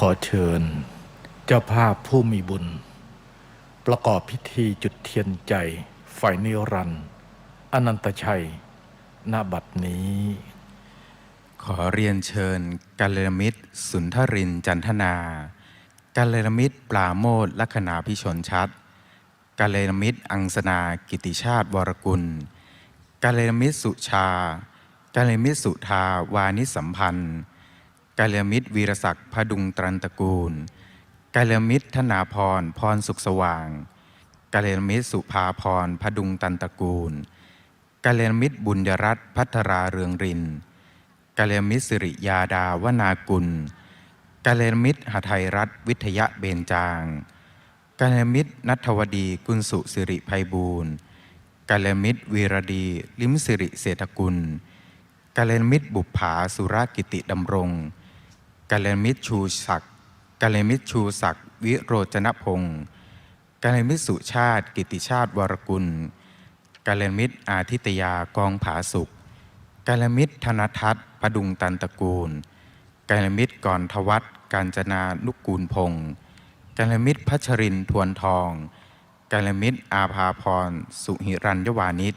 ขอเชิญ เจ้าภาพผู้มีบุญ ประกอบพิธีจุดเทียนใจไฟนิรันดร์อนันตชัยณบัดนี้ ขอเรียนเชิญกัลยาณมิตร สุนทรินจันทนากัลยาณมิตรปราโมทลัคนาพิชนชัดกัลยาณมิตรอังสนากิติชาติวรกุลกัลยาณมิตรสุชากัลยาณมิตรสุธาวานิสัมพันธ์ กัลยมิตรวีรศักดิ์พดุงตรันตระกูลกัลยมิตรธนาพรพรสุขสว่างกัลยมิตรสุภาพรพดุงตันตระกูลกัลยมิตรบุญยรัตน์พัทราเรืองรินกัลยมิตรสิริยาดาวนากุลกัลยมิตรหทัยรัตวิทยะเบญจางกัลยมิตรนัทวดีกุลสุสิริภัยบูรณ์กัลยมิตรวีรดีลิมสิริเศรษฐกุลกัลยมิตรบุปผาสุรกิติดำรง กัลยมิตรชูศักดิ์กัลยมิตรชูศักดิ์วิโรจนพงศ์กัลยมิตรสุชาติ กิติชาติวรกุลกัลยมิตรอาทิตยากองผาสุขกาลมิตรธนทัศน์พดุงตันตะกูลกาลมิตรก่อนทวัตกาญจนานุกกูลพงศ์กาลมิตรพัชรินทวนทองกาลมิตรอาภาพรสุหิรัญยวานิช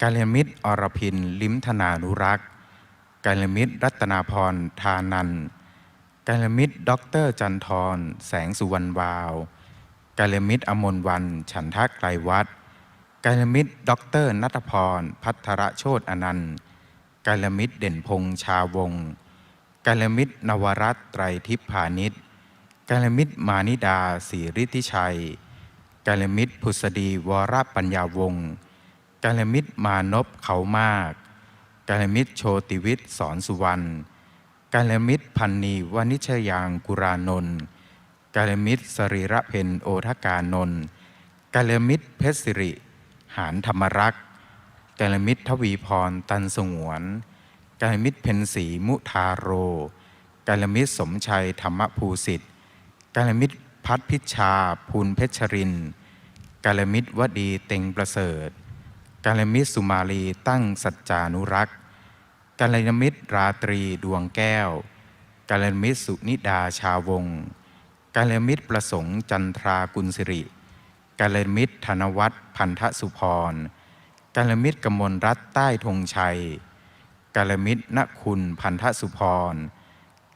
กาลมิตรอรพิน ลิมธนานุรักษ์กาลมิตรรัตนาพรทานัน กาลมิตรด็อกเตอร์จันทร แสงสุวรรณวาวกาลมิตรอมนวัน ฉันทะไกลวัฒน์กาลมิตรด็อกเตอร์นัทพร พัทรโชตอนันต์กาลมิตรเด่นพงษ์ชาวงศ์กาลมิตรนวรัตไตรทิพพานิชกาลมิตรมานิดาศรีฤทธิชัยกาลมิตรพุษดีวรปัญญาวงศ์กาลมิตรมานพเขามากกาลมิตรโชติวิทย์สอนสุวรรณ กาลมิตรพันนีวนิชยางกุรานนท์กาลมิตรสรีระเพนโอทกานนท์กาลมิตรเพชรสิริ หารธรรมรักษ์กาลมิตรทวีพรตันสงวนกาลมิตรเพนสีมุทาโรกาลมิตรสมชัยธรรมภูสิทธิ์กาลมิตรพัฒพิชาภูลเพชรรินกาลมิตรวดีเต็งประเสริฐกาลมิตรสุมาลีตั้งสัจจานุรักษ์ กาลมิตรราตรีดวงแก้วกาลมิตรสุนิดาชาวงศ์กาลมิตรประสงค์จันทรากุลสิริกาลมิตรธนวัฒน์พันธสุพรกาลมิตรกมลรัตน์ใต้ธงชัยกาลมิตรณคุณพันธสุพร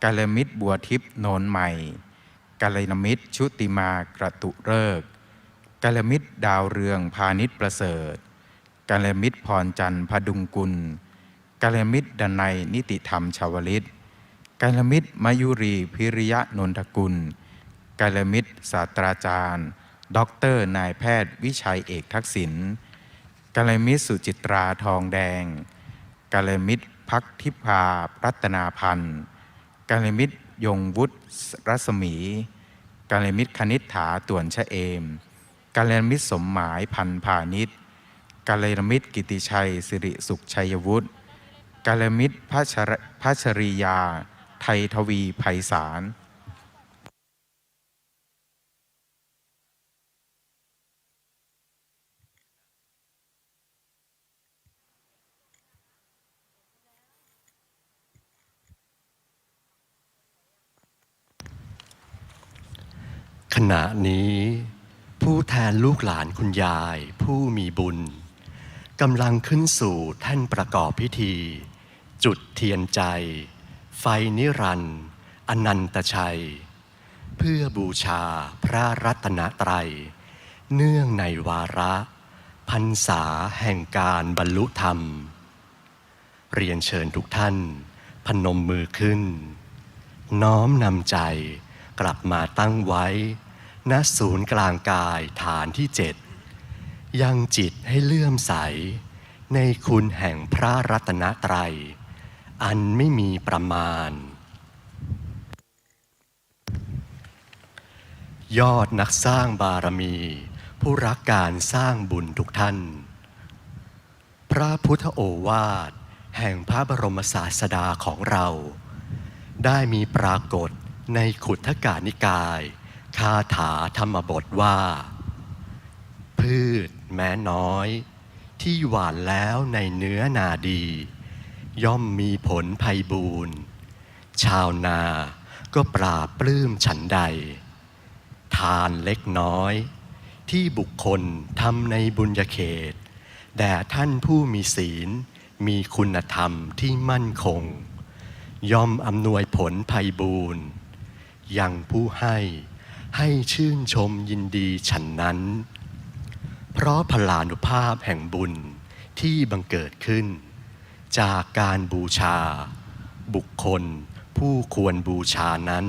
กาลมิตรบัวทิพย์โนนใหม่กาลมิตรชุติมากระตุเริกษ์กาลมิตรดาวเรืองพาณิชประเสริฐกาลมิตรพรจันทร์พดุงกุล กาลมิตรดนัยนิติธรรมชาวลิตกาลมิตรมายุรีพิริยะนนทกุลกาลมิตรศาสตราจารย์ด็อกเตอร์นายแพทย์วิชัยเอกทักษิณกาลมิตรสุจิตราทองแดงกาลมิตรพักทิพารัตนาพันธ์กาลมิตรยงวุฒิรัศมีกาลมิตรคณิษฐาต่วนชะเอมกาลมิตรสมหมายพันพาณิชย์กาลมิตรกิติชัยสิริสุขชัยวุฒิ กาลมิตรพัชรพัชริยา ไทยทวีไพศาลขณะนี้ ผู้แทนลูกหลานคุณยาย ผู้มีบุญกำลังขึ้นสู่แท่นประกอบพิธี จุดเทียนใจ ไฟนิรันดร์อนันตชัย เพื่อบูชาพระรัตนตรัย เนื่องในวาระพรรษาแห่งการบรรลุธรรม เรียนเชิญทุกท่าน พนมมือขึ้น น้อมนำใจกลับมาตั้งไว้ ณศูนย์กลางกายฐานที่เจ็ดยังจิตให้เลื่อมใส ในคุณแห่งพระรัตนตรัย อันไม่มีประมาณ ยอดนักสร้างบารมี ผู้รักการสร้างบุญทุกท่าน พระพุทธโอวาทแห่งพระบรมศาสดาของเรา ได้มีปรากฏในขุทธกานิกาย คาถาธรรมบทว่า พืชแม้น้อย ที่หวานแล้วในเนื้อนาดี ย่อมมีผลภัยบูรณ์ชาวนาก็ปราบปลื้มฉันใด ทานเล็กน้อย ที่บุคคลทำในบุญญาเขต แด่ท่านผู้มีศีลมีคุณธรรมที่มั่นคง ย่อมอำนวยผลภัยบูรณ์ยังผู้ให้ให้ชื่นชมยินดีฉันนั้น เพราะพลานุภาพแห่งบุญที่บังเกิดขึ้น จากการบูชา บุคคล ผู้ควรบูชานั้น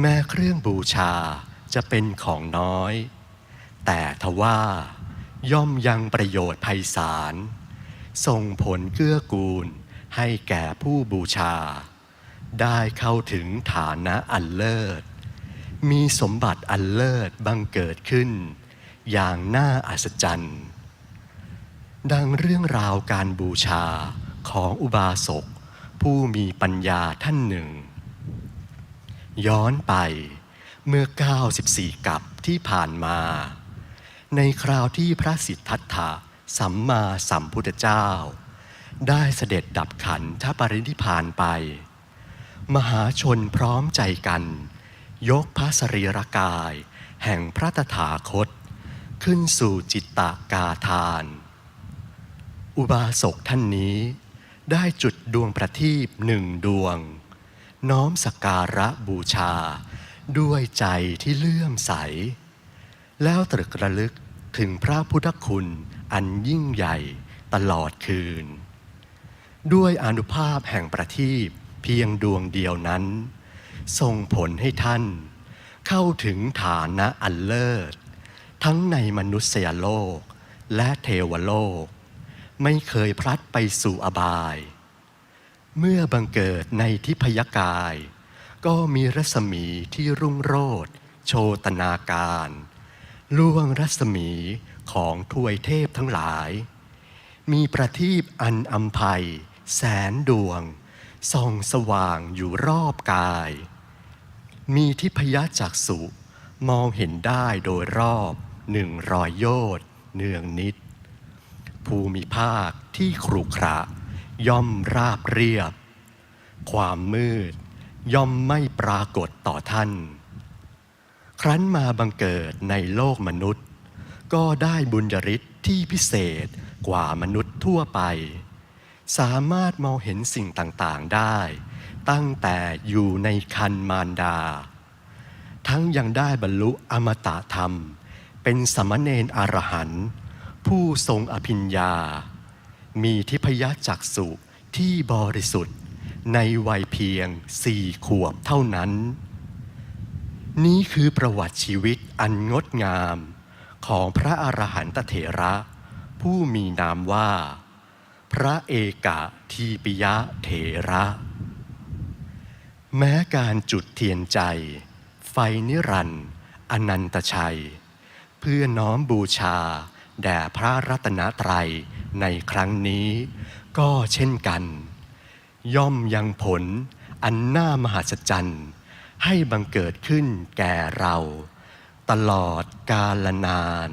แม้เครื่องบูชาจะเป็นของน้อย แต่ทว่าย่อมยังประโยชน์ไพศาลส่งผลเกื้อกูลให้แก่ผู้บูชา ได้เข้าถึงฐานะอันเลิศ มีสมบัติอันเลิศบังเกิดขึ้น อย่างน่าอัศจรรย์ ดังเรื่องราวการบูชาของอุบาสก ผู้มีปัญญาท่านหนึ่ง ย้อนไปเมื่อ 94 กับที่ผ่านมา ในคราวที่พระสิทธัตถะสัมมาสัมพุทธเจ้า ได้เสด็จดับขันธปรินิพานไป มหาชนพร้อมใจกัน ยกพระสรีรกาย แห่งพระตถาคต ขึ้นสู่จิตตกาทาน อุบาสกท่านนี้ ได้จุดดวงประทีปหนึ่งดวง น้อมสักการะบูชา ด้วยใจที่เลื่อมใส แล้วตรึกระลึกถึงพระพุทธคุณอันยิ่งใหญ่ตลอดคืน ด้วยอนุภาพแห่งประทีปเพียงดวงเดียวนั้น ส่งผลให้ท่าน เข้าถึงฐานะอันเลิศ ทั้งในมนุษยโลกและเทวโลก ไม่เคยพลัดไปสู่อบาย เมื่อบังเกิดในทิพยกาย ก็มีรัศมีที่รุ่งโรจน์โชตนาการ ล่วงรัศมีของทวยเทพทั้งหลาย มีประทีปอันอัมภัย แสนดวง ส่องสว่างอยู่รอบกาย มีทิพยจักษุมองเห็นได้โดยรอบหนึ่งรอยโยชน์เนืองนิด ภูมิภาคที่ขรุขระ ย่อมราบเรียบ ความมืดย่อมไม่ปรากฏต่อท่าน ครั้นมาบังเกิดในโลกมนุษย์ ก็ได้บุญญาฤทธิ์ที่พิเศษกว่ามนุษย์ทั่วไป สามารถมองเห็นสิ่งต่างๆได้ ตั้งแต่อยู่ในคันมารดา ทั้งยังได้บรรลุอมตะธรรม เป็นสมณเณรอรหันต์ ผู้ทรงอภิญญา มีทิพยจักษุที่บริสุทธิ์ในวัยเพียงสี่ขวบเท่านั้น นี่คือประวัติชีวิตอันงดงามของพระอรหันตเถระ ผู้มีนามว่า พระเอกะทีปิยะเถระ แม้การจุดเทียนใจ ไฟนิรันดร์อนันตชัย เพื่อน้อมบูชา แด่พระรัตนตรัยในครั้งนี้ ก็เช่นกัน ย่อมยังผลอันน่ามหัศจรรย์ ให้บังเกิดขึ้นแก่เรา ตลอดกาลนาน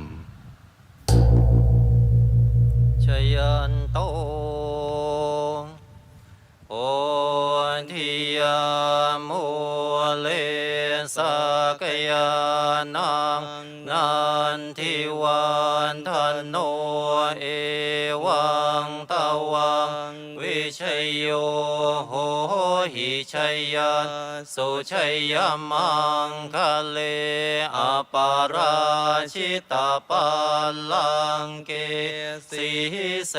ชยันโตโอทิยามุเลสกยานัง นันทิวันทันโนเอวังตะวังวิชัยโยโหหิชัยยะสุชัยยมังคะเลอ ราชิตาปัลลังเกสีเส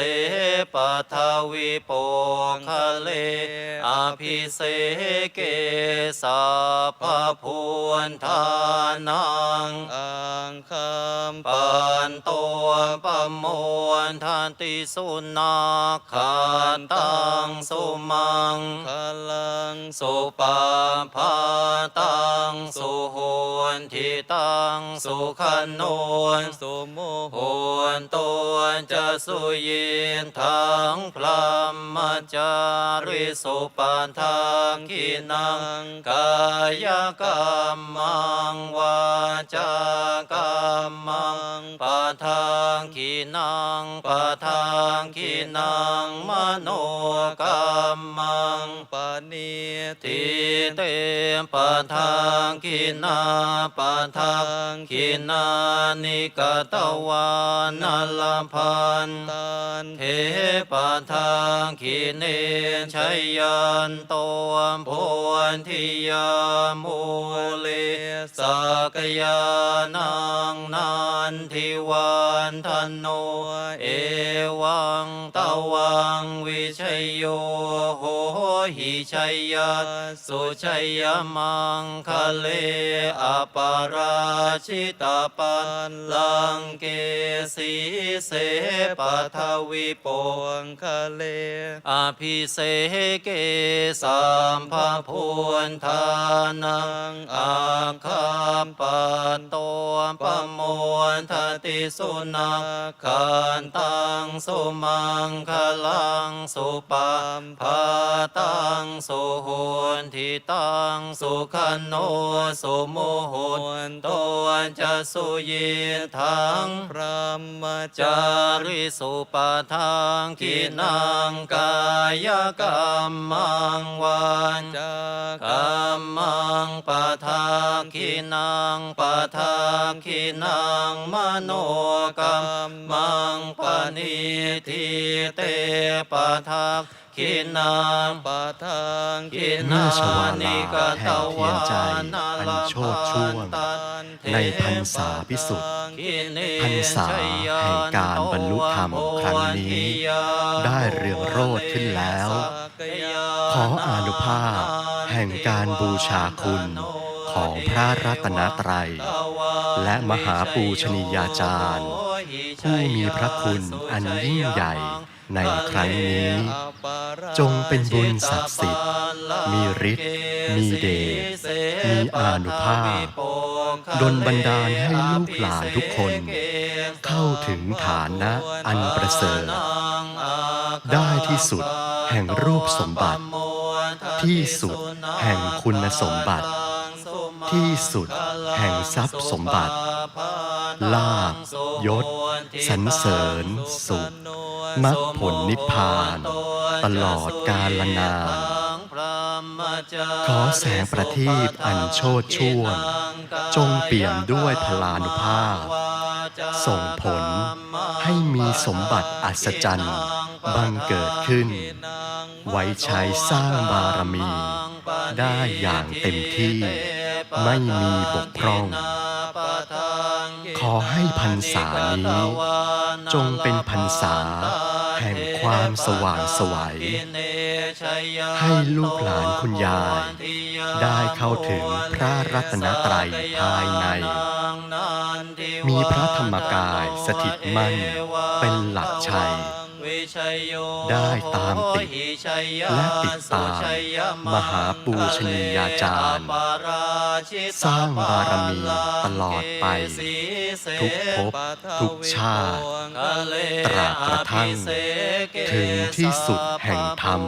ปทวิโปคะเลอภิเสเกสัพพพุนทานังอังคัมปันตัวปมวนทันติสุนาคันตังสุมังคลังสุปาพาตังสุโหนทิตังสุขันโนนสุโมโหโหนตัวจะสุยินทั้งพลัมมจาริสุปันทังกินังกายกรรมังวาจากรรมังปะทังกินังปะทังกินังมโนกรรมังปานิติทิเตปะทังกินาปะทังกินานิกตวานัลลพันตันเทปะทังกิเนชัยยันโตมโพนทิยามูเลสักยานังนันทิวันทันโนเอวังตวังวิชัยโยโหหิชัยยะสุชัยยมังคะเลอปาราชิตาปันลังเกสีเสปะทวิปงคะเล อภิเสเกสัมภพุนทานังอาคาปันโตปโมนทติสุนังขันตังสุมังคลังสุปัมภาตังสุโหนทิตังสุขันโนสุโมโหนโตจะสุยิทังพระมจาจาริสุปทังกินังกายกรรมังวันจากรรมังปทังกินังปทังกินังมโนกรรมังปณิทิเตปทัง กินังปะทังกิเมื่นาอชวาลานิกแห่งตเทียวานใจนาอันลโชติช่วงพันในพรรษาพิสุทธิ์พรรษาแห่งการบรรลุธรรมครั้งนี้ ได้เรืองโรจน์ขึ้นแล้ว ขออานุภาพแห่งการบูชาคุณของพระรัตนตรัย และมหาปูชนียาจารย์ ผู้มีพระคุณอันยิ่งใหญ่ในครั้งนี้ จงเป็นบุญศักดิ์สิทธิ์ มีฤทธิ์ มีเดช มีอานุภาพ ดลบันดาลให้ลูกหลานทุกคน เข้าถึงฐานะอันประเสริฐ ได้ที่สุดแห่งรูปสมบัติ ที่สุดแห่งคุณสมบัติ ที่สุดแห่งทรัพย์สมบัติ ลาภยศ สรรเสริญสุขมรรคผลนิพพาน ตลอดกาลนานขอแสงประทีปอันโชดช่วง จงเปี่ยมด้วยพลานุภาพ ส่งผลให้มีสมบัติอัศจรรย์บังเกิดขึ้น ไว้ใช้สร้างบารมี ได้อย่างเต็มที่ไม่มีบกพร่อง ขอให้พรรษานี้ จงเป็นพรรษาแห่ง ความสว่างไสวัย ให้ลูกหลานคุณยาย ได้เข้าถึงพระรัตนตรัยภายใน มีพระธรรมกายสถิตมั่นเป็นหลักชัย ได้ตามติดและติดตามมหาปูชนียาจารย์ สร้างบารมีตลอดไป ทุกภพทุกชาติ ตราบกระทั่ง ถึงที่สุดแห่งธรรม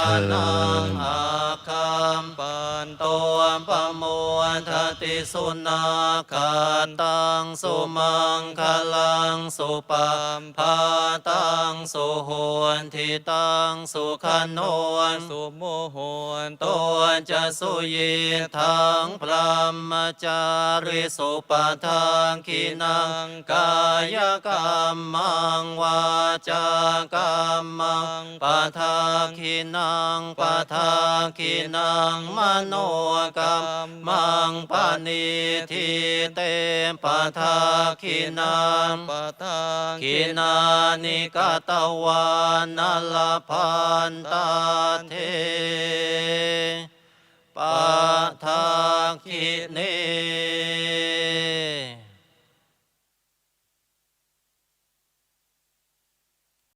เทินคำ ปันโมวนทติสุนากาตังสุมังคลังสุปัมภาตังสุโหนทิตังสุขันโนนสุโมโหนตนจะสุยิทังพระมจาริสุปทังคินังกายกรรมังวาจากรรมังปทาคินังปทาคินังมโนกรรมังปานิทิเตปะทาคินังปะทาคินานิกตวานัลพันตาเทปะทาคิเน